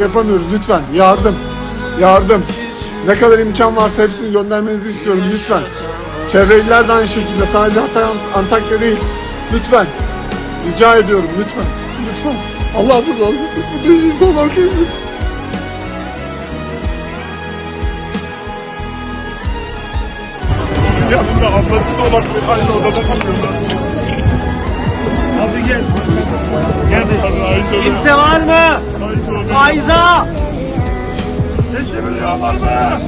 yapamıyoruz. Lütfen yardım. Yardım. Ne kadar imkan varsa hepsini göndermenizi istiyorum lütfen. Çevre iller de aynı şekilde. Sadece Hatay, Antakya değil. Lütfen. Rica ediyorum lütfen. Lütfen. Allah rızası için değil insanlar kıymet. Yanında ablası da olabilir. Aynı odada kalıyorlar. Kimse var mı? Ayza! Sesini duyuyorlar mı?